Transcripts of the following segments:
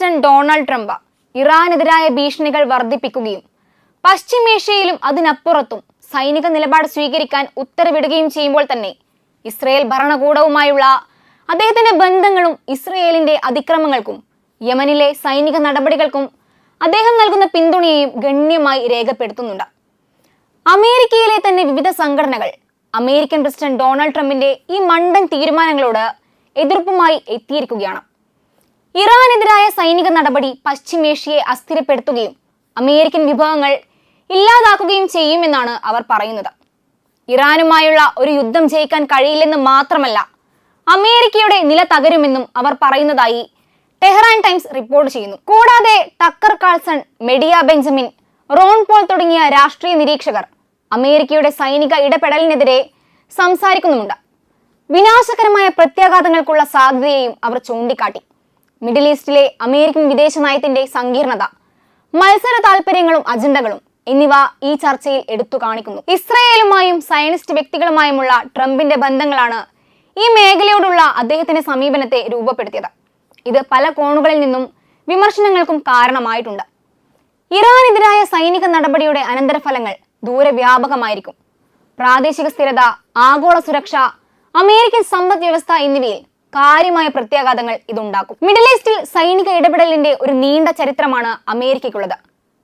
President Donald Trump ഇറാനെതിരായ ഭീഷണികൾ വർദ്ധിപ്പിക്കുകയും പശ്ചിമേഷ്യയിലും അതിനപ്പുറത്തും സൈനിക നിലപാട് സ്വീകരിക്കാൻ ഉത്തരവിടുകയും ചെയ്യുമ്പോൾ തന്നെ ഇസ്രയേൽ ഭരണകൂടവുമായുള്ള അദ്ദേഹത്തിന്റെ ബന്ധങ്ങളും ഇസ്രയേലിന്റെ അതിക്രമങ്ങൾക്കും യമനിലെ സൈനിക നടപടികൾക്കും അദ്ദേഹം നൽകുന്ന പിന്തുണയെയും ഗണ്യമായി രേഖപ്പെടുത്തുന്നുണ്ട്. അമേരിക്കയിലെ തന്നെ വിവിധ സംഘടനകൾ അമേരിക്കൻ പ്രസിഡന്റ് ഡൊണാൾഡ് ട്രംപിന്റെ ഈ മണ്ടൻ തീരുമാനങ്ങളോട് എതിർപ്പുമായി എത്തിയിരിക്കുകയാണ്. ഇറാനെതിരായ സൈനിക നടപടി പശ്ചിമേഷ്യയെ അസ്ഥിരപ്പെടുത്തുകയും അമേരിക്കൻ വിഭവങ്ങൾ ഇല്ലാതാക്കുകയും ചെയ്യുമെന്നാണ് അവർ പറയുന്നത്. ഇറാനുമായുള്ള ഒരു യുദ്ധം ജയിക്കാൻ കഴിയില്ലെന്ന് മാത്രമല്ല അമേരിക്കയുടെ നില തകരുമെന്നും അവർ പറയുന്നതായി ടെഹ്റാൻ ടൈംസ് റിപ്പോർട്ട് ചെയ്യുന്നു. കൂടാതെ Tucker Carlson മെഡിയ Benjamin Ron Paul തുടങ്ങിയ രാഷ്ട്രീയ നിരീക്ഷകർ അമേരിക്കയുടെ സൈനിക ഇടപെടലിനെതിരെ സംസാരിക്കുന്നുമുണ്ട്. വിനാശകരമായ പ്രത്യാഘാതങ്ങൾക്കുള്ള സാധ്യതയെയും അവർ ചൂണ്ടിക്കാട്ടി. മിഡിൽ ഈസ്റ്റിലെ അമേരിക്കൻ വിദേശ നയത്തിന്റെ സങ്കീർണത മത്സര താല്പര്യങ്ങളും അജണ്ടകളും എന്നിവ ഈ ചർച്ചയിൽ എടുത്തു കാണിക്കുന്നു. ഇസ്രയേലുമായും സയനിസ്റ്റ് വ്യക്തികളുമായുമുള്ള ട്രംപിന്റെ ബന്ധങ്ങളാണ് ഈ മേഖലയോടുള്ള അദ്ദേഹത്തിന്റെ സമീപനത്തെ രൂപപ്പെടുത്തിയത്. ഇത് പല കോണുകളിൽ നിന്നും വിമർശനങ്ങൾക്കും കാരണമായിട്ടുണ്ട്. ഇറാനെതിരായ സൈനിക നടപടിയുടെ അനന്തരഫലങ്ങൾ ദൂരവ്യാപകമായിരിക്കും. പ്രാദേശിക സ്ഥിരത ആഗോള സുരക്ഷ അമേരിക്കൻ സമ്പദ് വ്യവസ്ഥ എന്നിവയിൽ കാര്യമായ പ്രത്യാഘാതങ്ങൾ ഇതുണ്ടാക്കും. മിഡിൽ ഈസ്റ്റിൽ സൈനിക ഇടപെടലിന്റെ ഒരു നീണ്ട ചരിത്രമാണ് അമേരിക്കയ്ക്കുള്ളത്.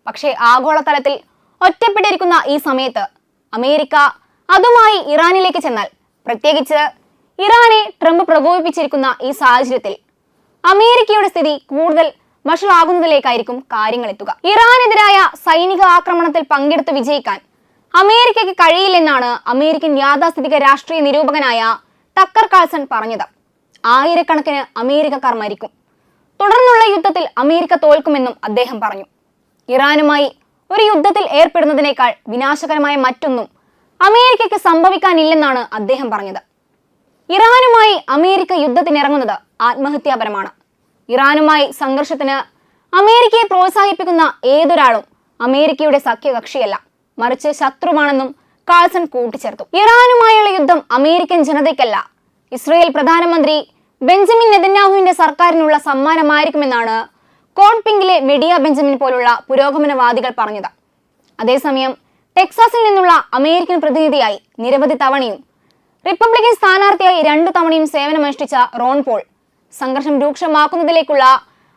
പക്ഷേ ആഗോളതലത്തിൽ ഒറ്റപ്പെട്ടിരിക്കുന്ന ഈ സമയത്ത് അമേരിക്ക അതുമായി ഇറാനിലേക്ക് ചെന്നാൽ പ്രത്യേകിച്ച് ഇറാനെ ട്രംപ് പ്രകോപിപ്പിച്ചിരിക്കുന്ന ഈ സാഹചര്യത്തിൽ അമേരിക്കയുടെ സ്ഥിതി കൂടുതൽ വഷളാകുന്നതിലേക്കായിരിക്കും കാര്യങ്ങൾ എത്തുക. ഇറാനെതിരായ സൈനിക ആക്രമണത്തിൽ പങ്കെടുത്ത് വിജയിക്കാൻ അമേരിക്കയ്ക്ക് കഴിയില്ലെന്നാണ് അമേരിക്കൻ യാഥാസ്ഥിതിക രാഷ്ട്രീയ നിരൂപകനായ ടക്കർ കാൾസൺ പറഞ്ഞത്. ആയിരക്കണക്കിന് അമേരിക്കക്കാർ മരിക്കും. തുടർന്നുള്ള യുദ്ധത്തിൽ അമേരിക്ക തോൽക്കുമെന്നും അദ്ദേഹം പറഞ്ഞു. ഇറാനുമായി ഒരു യുദ്ധത്തിൽ ഏർപ്പെടുന്നതിനേക്കാൾ വിനാശകരമായ മറ്റൊന്നും അമേരിക്കയ്ക്ക് സംഭവിക്കാനില്ലെന്നാണ് അദ്ദേഹം പറഞ്ഞത്. ഇറാനുമായി അമേരിക്ക യുദ്ധത്തിനിറങ്ങുന്നത് ആത്മഹത്യാപരമാണ്. ഇറാനുമായി സംഘർഷത്തിന് അമേരിക്കയെ പ്രോത്സാഹിപ്പിക്കുന്ന ഏതൊരാളും അമേരിക്കയുടെ സഖ്യകക്ഷിയല്ല മറിച്ച് ശത്രുവാണെന്നും കാൾസൺ കൂട്ടിച്ചേർത്തു. ഇറാനുമായുള്ള യുദ്ധം അമേരിക്കൻ ജനതയ്ക്കല്ല ഇസ്രയേൽ പ്രധാനമന്ത്രി ബെഞ്ചമിൻ നെതന്യാഹുവിന്റെ സർക്കാരിനുള്ള സമ്മാനമായിരിക്കുമെന്നാണ് കോൺപിങ്കിലെ മെഡിയ ബെഞ്ചമിൻ പോലുള്ള പുരോഗമനവാദികൾ പറഞ്ഞത്. അതേസമയം ടെക്സാസിൽ നിന്നുള്ള അമേരിക്കൻ പ്രതിനിധിയായി നിരവധി തവണയും റിപ്പബ്ലിക്കൻ സ്ഥാനാർത്ഥിയായി രണ്ടു തവണയും സേവനമനുഷ്ഠിച്ച റോൺ പോൾ സംഘർഷം രൂക്ഷമാക്കുന്നതിലേക്കുള്ള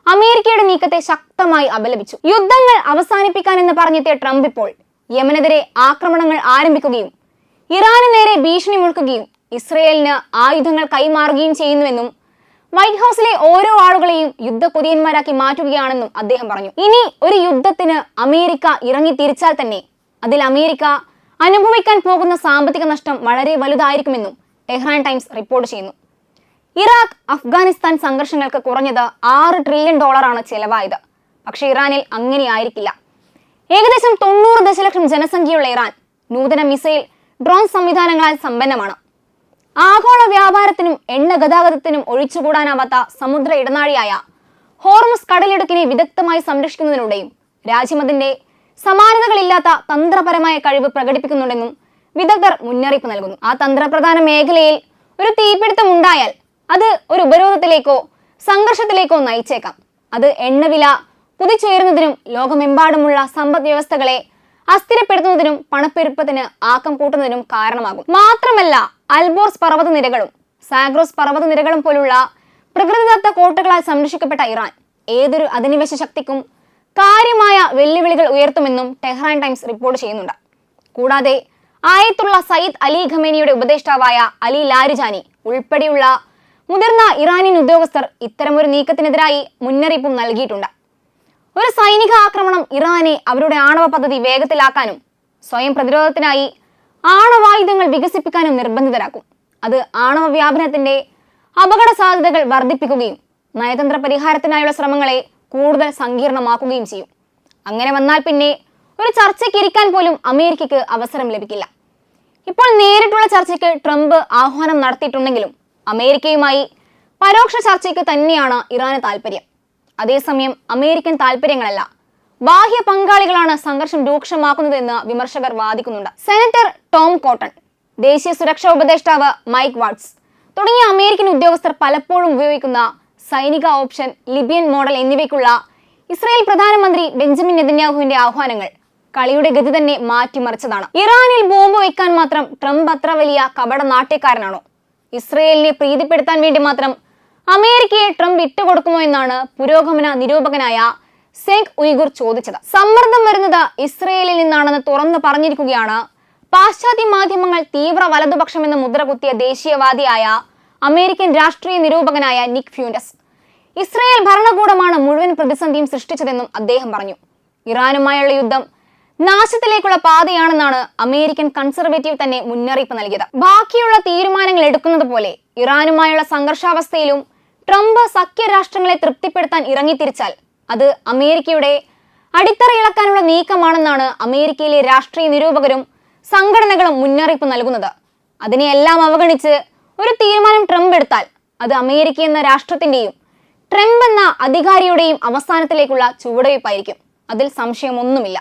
അമേരിക്കയുടെ നീക്കത്തെ ശക്തമായി അപലപിച്ചു. യുദ്ധങ്ങൾ അവസാനിപ്പിക്കാനെന്ന് പറഞ്ഞെത്തിയ ട്രംപ് ഇപ്പോൾ യമനെതിരെ ആക്രമണങ്ങൾ ആരംഭിക്കുകയും ഇറാന് നേരെ ഭീഷണി മുഴക്കുകയും ഇസ്രയേലിന് ആയുധങ്ങൾ കൈമാറുകയും ചെയ്യുന്നുവെന്നും വൈറ്റ് ഹൗസിലെ ഓരോ ആളുകളെയും യുദ്ധ യുദ്ധക്കൊതിയന്മാരാക്കി മാറ്റുകയാണെന്നും അദ്ദേഹം പറഞ്ഞു. ഇനി ഒരു യുദ്ധത്തിന് അമേരിക്ക ഇറങ്ങി തിരിച്ചാൽ തന്നെ അതിൽ അമേരിക്ക അനുഭവിക്കാൻ പോകുന്ന സാമ്പത്തിക നഷ്ടം വളരെ വലുതായിരിക്കുമെന്നും ടെഹ്റാൻ ടൈംസ് റിപ്പോർട്ട് ചെയ്യുന്നു. ഇറാഖ് അഫ്ഗാനിസ്ഥാൻ സംഘർഷങ്ങൾക്ക് കുറഞ്ഞത് ആറ് ട്രില്യൺ ഡോളറാണ് ചെലവായത്. പക്ഷേ ഇറാനിൽ അങ്ങനെ ആയിരിക്കില്ല. ഏകദേശം തൊണ്ണൂറ് ദശലക്ഷം ജനസംഖ്യയുള്ള ഇറാൻ നൂതന മിസൈൽ ഡ്രോൺ സംവിധാനങ്ങളാൽ സമ്പന്നമാണ്. ആഗോള വ്യാപാരത്തിനും എണ്ണ ഗതാഗതത്തിനും ഒഴിച്ചുകൂടാനാവാത്ത സമുദ്ര ഇടനാഴിയായ ഹോർമസ് കടലിടുക്കിനെ വിദഗ്ധമായി സംരക്ഷിക്കുന്നതിലൂടെയും രാജ്യം അതിന്റെ സമാനതകളില്ലാത്ത തന്ത്രപരമായ കഴിവ് പ്രകടിപ്പിക്കുന്നുണ്ടെന്നും വിദഗ്ധർ മുന്നറിയിപ്പ് നൽകുന്നു. ആ തന്ത്രപ്രധാന മേഖലയിൽ ഒരു തീപിടുത്തം ഉണ്ടായാൽ അത് ഒരു ഉപരോധത്തിലേക്കോ സംഘർഷത്തിലേക്കോ നയിച്ചേക്കാം. അത് എണ്ണവില കുതിച്ചുയരുന്നതിനും ലോകമെമ്പാടുമുള്ള സമ്പദ് വ്യവസ്ഥകളെ അസ്ഥിരപ്പെടുത്തുന്നതിനും പണപ്പെരുപ്പത്തിന് ആക്കം കൂട്ടുന്നതിനും കാരണമാകും. മാത്രമല്ല അൽബോർസ് പർവതനിരകളും സാഗ്രോസ് പർവതനിരകളും പോലുള്ള പ്രകൃതിദത്ത കോട്ടകളാൽ സംരക്ഷിക്കപ്പെട്ട ഇറാൻ ഏതൊരു അധിനിവേശ ശക്തിക്കും കാര്യമായ വെല്ലുവിളികൾ ഉയർത്തുമെന്നും ടെഹ്റാൻ ടൈംസ് റിപ്പോർട്ട് ചെയ്യുന്നുണ്ട്. കൂടാതെ ആയത്തുള്ള സയ്യിദ് അലി ഖമേനിയുടെ ഉപദേഷ്ടാവായ അലി ലാരിജാനി ഉൾപ്പെടെയുള്ള മുതിർന്ന ഇറാനിയൻ ഉദ്യോഗസ്ഥർ ഇത്തരമൊരു നീക്കത്തിനെതിരായി മുന്നറിയിപ്പും നൽകിയിട്ടുണ്ട്. ഒരു സൈനിക ആക്രമണം ഇറാനെ അവരുടെ ആണവ പദ്ധതി വേഗത്തിലാക്കാനും സ്വയം പ്രതിരോധത്തിനായി ആണവായുധങ്ങൾ വികസിപ്പിക്കാനും നിർബന്ധിതരാക്കും. അത് ആണവ വ്യാപനത്തിന്റെ അപകട സാധ്യതകൾ വർദ്ധിപ്പിക്കുകയും നയതന്ത്ര പരിഹാരത്തിനായുള്ള ശ്രമങ്ങളെ കൂടുതൽ സങ്കീർണമാക്കുകയും ചെയ്യും. അങ്ങനെ വന്നാൽ പിന്നെ ഒരു ചർച്ചയ്ക്ക് ഇരിക്കാൻ പോലും അമേരിക്കയ്ക്ക് അവസരം ലഭിക്കില്ല. ഇപ്പോൾ നേരിട്ടുള്ള ചർച്ചയ്ക്ക് ട്രംപ് ആഹ്വാനം നടത്തിയിട്ടുണ്ടെങ്കിലും അമേരിക്കയുമായി പരോക്ഷ ചർച്ചയ്ക്ക് തന്നെയാണ് ഇറാന് താല്പര്യം അതേസമയം അമേരിക്കൻ താല്പര്യങ്ങളല്ല ബാഹ്യ പങ്കാളികളാണ് സംഘർഷം രൂക്ഷമാക്കുന്നതെന്ന് വിമർശകർ വാദിക്കുന്നുണ്ട്. സെനറ്റർ ടോം കോട്ടൺ ദേശീയ സുരക്ഷാ ഉപദേഷ്ടാവ് മൈക്ക് വാട്സ് തുടങ്ങിയ അമേരിക്കൻ ഉദ്യോഗസ്ഥർ പലപ്പോഴും ഉപയോഗിക്കുന്ന സൈനിക ഓപ്ഷൻ ലിബിയൻ മോഡൽ എന്നിവയ്ക്കുള്ള ഇസ്രായേൽ പ്രധാനമന്ത്രി ബെഞ്ചമിൻ നെതന്യാഹുവിന്റെ ആഹ്വാനങ്ങൾ കളിയുടെ ഗതി തന്നെ മാറ്റിമറിച്ചതാണ്. ഇറാനിൽ ബോംബ് വയ്ക്കാൻ മാത്രം ട്രംപ് അത്ര വലിയ കപട നാട്യക്കാരനാണോ? ഇസ്രയേലിനെ പ്രീതിപ്പെടുത്താൻ വേണ്ടി മാത്രം അമേരിക്കയെ ട്രംപ് ഇട്ടുകൊടുക്കുമോ എന്നാണ് പുരോഗമന നിരൂപകനായ സെങ്ക് ഉയ്ഗുർ ചോദിച്ചത്. സമ്മർദ്ദം വരുന്നത് ഇസ്രയേലിൽ നിന്നാണെന്ന് തുറന്നു പറഞ്ഞിരിക്കുകയാണ് പാശ്ചാത്യ മാധ്യമങ്ങൾ തീവ്ര വലതുപക്ഷമെന്ന് മുദ്രകുത്തിയ ദേശീയവാദിയായ അമേരിക്കൻ രാഷ്ട്രീയ നിരൂപകനായ നിക് ഫ്യൂൻഡസ്. ഇസ്രായേൽ ഭരണകൂടമാണ് മുഴുവൻ പ്രതിസന്ധിയും സൃഷ്ടിച്ചതെന്നും അദ്ദേഹം പറഞ്ഞു. ഇറാനുമായുള്ള യുദ്ധം നാശത്തിലേക്കുള്ള പാതയാണെന്നാണ് അമേരിക്കൻ കൺസർവേറ്റീവ് തന്നെ മുന്നറിയിപ്പ് നൽകിയത്. ബാക്കിയുള്ള തീരുമാനങ്ങൾ എടുക്കുന്നത് പോലെ ഇറാനുമായുള്ള സംഘർഷാവസ്ഥയിലും ട്രംപ് സഖ്യരാഷ്ട്രങ്ങളെ തൃപ്തിപ്പെടുത്താൻ ഇറങ്ങിത്തിരിച്ചാൽ അത് അമേരിക്കയുടെ അടിത്തറ ഇളക്കാനുള്ള നീക്കമാണെന്നാണ് അമേരിക്കയിലെ രാഷ്ട്രീയ നിരൂപകരും സംഘടനകളും മുന്നറിയിപ്പ് നൽകുന്നത്. അതിനെയെല്ലാം അവഗണിച്ച് ഒരു തീരുമാനം ട്രംപ് എടുത്താൽ അത് അമേരിക്ക എന്ന രാഷ്ട്രത്തിന്റെയും ട്രംപ് എന്ന അധികാരിയുടെയും അവസാനത്തിലേക്കുള്ള ചുവടുവയ്പായിരിക്കും അതിൽ സംശയമൊന്നുമില്ല.